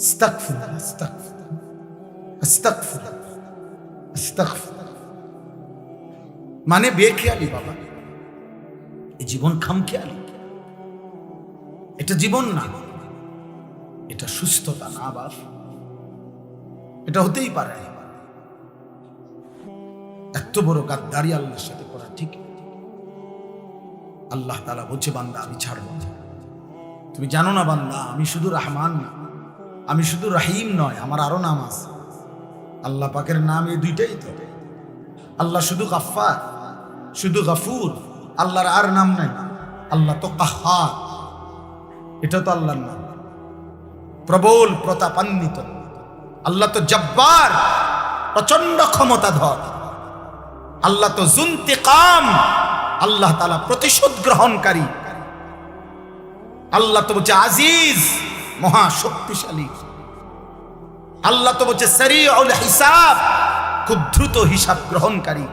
আস্তাগফিরুল্লাহ, আস্তাগফিরুল্লাহ, আস্তাগফিরুল্লাহ, আস্তাগফিরুল্লাহ। মানে বেখেয়ালি বাবা? এই জীবন খামখেয়ালি এটা জীবন না এটা সুস্থতা না বাপ। এটা হতেই পারে এত বড় গাদ্দারি আল্লাহর সাথে করা ঠিক আল্লাহ তালা বলছে বান্দা আমি ছাড়ব না। তুমি জানো না বান্দা, আমি শুধু রহমান না, আমি শুধু রাহিম নয়, আমার আরও নাম আছে। আল্লাহ পাকের নাম এই দুইটাই তো। আল্লাহ শুধু গাফার শুধু গাফুর, আল্লাহর আর নাম নাই। আল্লাহ তো কাহার, এটা তো আল্লাহর নাম। প্রবল প্রতাপান্বিত। আল্লাহ তো জব্বার প্রচণ্ড ক্ষমতাধর। আল্লাহ তো জুন্তিকাম, আল্লাহ তালা প্রতিশোধ গ্রহণকারী। আল্লাহ তো বলছে আজিজ, মহা শক্তিশালী। আল্লাহ তো বলছে সারি হিসাব, খুব দ্রুত হিসাব গ্রহণকারী।